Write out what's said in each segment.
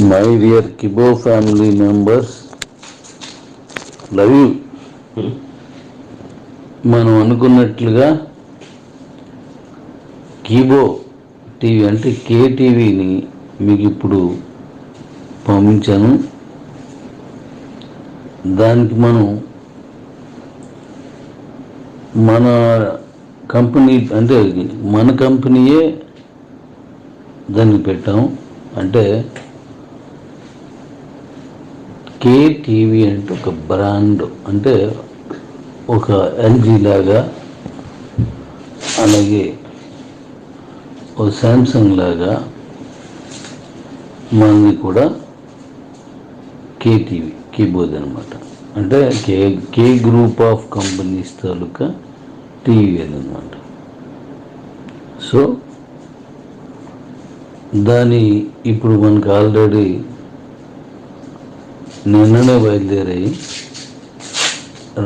My dear కిబో family members love you. మనం అనుకున్నట్లుగా కీబో TV అంటే కే టీవీని మీకు ఇప్పుడు పంపించాను. దానికి మనం మన కంపెనీ అంటే మన కంపెనీయే దాన్ని పెట్టాం. అంటే కే టీవీ అంటే ఒక బ్రాండ్ అంటే ఒక ఎల్జీ లాగా అలాగే ఒక శాంసంగ్ లాగా మనది కూడా కే టీవీ కీబోర్డ్ అనమాట అంటే K K group of companies taluka TV అనమాట సో దాని ఇప్పుడు మనకు ఆల్రెడీ నిన్ననే బయలుదేరాయి.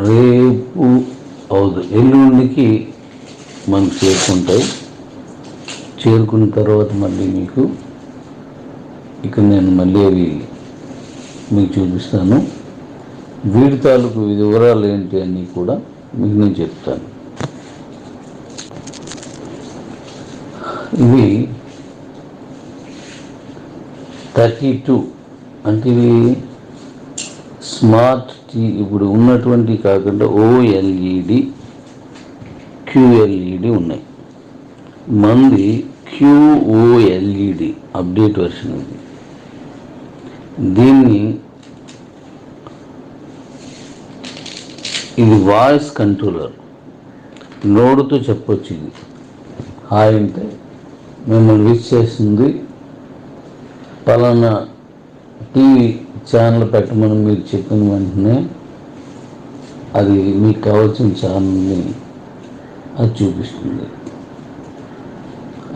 రేపు అవుదు ఎల్లుండికి మనకు చేరుకుంటాయి. చేరుకున్న తర్వాత మళ్ళీ మీకు ఇక్కడ నేను మళ్ళీ అవి మీకు చూపిస్తాను. వీడి తాలూకు వివరాలు ఏంటి అని కూడా మీకు నేను చెప్తాను. ఇవి థర్టీ టూ అంటే ఇవి స్మార్ట్ టీ ఇప్పుడు ఉన్నటువంటి కాకుండా ఓఎల్ఈడి క్యూఎల్ఈడి ఉన్నాయి. మంది క్యూఓఎల్ఈడి అప్డేట్ వర్షన్ ఉంది. దీన్ని ఇది వాయిస్ కంట్రోలర్. నోడుతో చెప్పొచ్చు ఇది. హాయ్ అంటే మిమ్మల్ని విచ్ చేస్తుంది పలానా టీవీ ఛానల్ పెట్టమని మీరు చెప్పిన వెంటనే అది మీకు కావాల్సిన ఛానల్ని అది చూపిస్తుంది.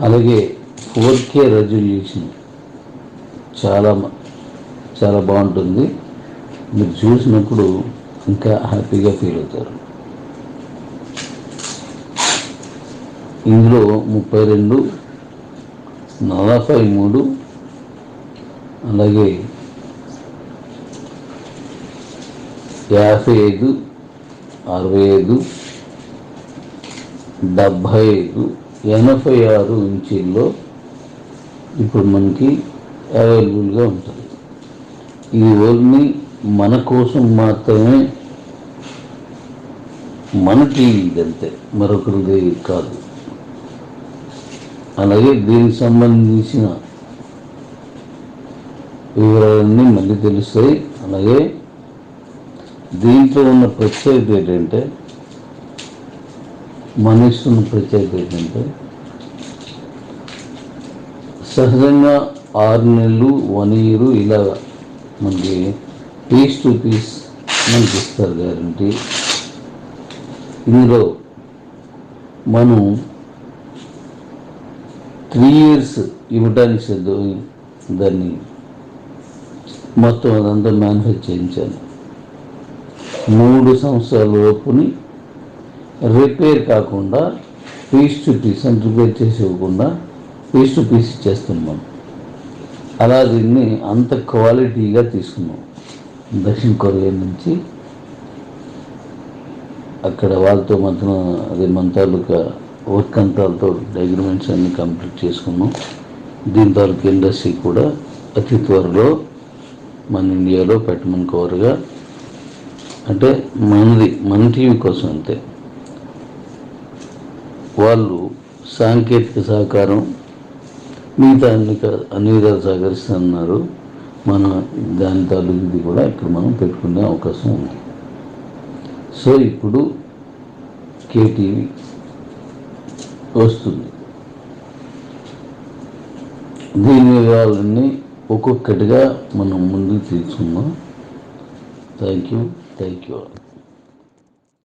అలాగే ఫోర్ కే రెజల్యూషన్ చాలా చాలా బాగుంటుంది. మీరు చూసినప్పుడు ఇంకా హ్యాపీగా ఫీల్ అవుతారు. ఇందులో ముప్పై రెండు నలభై మూడు అలాగే యాభై ఐదు అరవై ఐదు డెబ్భై ఐదు ఎనభై ఆరు ఇంచీల్లో ఇప్పుడు మనకి అవైలబుల్గా ఉంటుంది. ఈ ఓల్ని మన కోసం మాత్రమే మన టీవీ ఇదంతే మరొకరిది కాదు. అలాగే దీనికి సంబంధించిన వివరాలన్నీ మళ్ళీ తెలుస్తాయి. అలాగే దీంట్లో ఉన్న ప్రత్యేకత ఏంటంటే మనిస్తున్న ప్రత్యేకత ఏంటంటే సహజంగా ఆరు నెలలు వన్ ఇయర్ ఇలా మనకి పీస్ టు పీస్ మనకి ఇస్తారు గ్యారంటీ. ఇందులో మనం త్రీ ఇయర్స్ ఇవ్వడానికి సిద్ధం దాన్ని మొత్తం అదంతా మ్యానుఫ్యాక్చర్ చేయించాను మూడు సంవత్సరాల లోపుని రిపేర్ కాకుండా పీస్ టు పీస్ అని రిపేర్ చేసి ఇవ్వకుండా పీస్ టు పీస్ ఇచ్చేస్తున్నాం అలా దీన్ని అంత క్వాలిటీగా తీసుకున్నాం. దక్షిణ కొరియా నుంచి అక్కడ వాళ్ళతో మధ్యన అదే మన తాలూకా వర్క్ అంతాలతో అగ్రిమెంట్స్ అన్ని కంప్లీట్ చేసుకున్నాం. దీని తాలూకా ఇండస్ట్రీ కూడా అతి త్వరలో మన ఇండియాలో పెట్టమని కోరగా అంటే మనది మన టీవీ కోసం అంతే. వాళ్ళు సాంకేతిక సహకారం మిగతా అన్ని క- అన్ని విధాలు సహకరిస్తున్నారు మన దాని తాలూకు కూడా ఇక్కడ మనం పెట్టుకునే అవకాశం ఉంది. సో ఇప్పుడు కేటీవీ వస్తుంది. దీని వివరాలన్నీ ఒక్కొక్కటిగా మనం ముందుకు తీసుకుందాం. Thank you thank you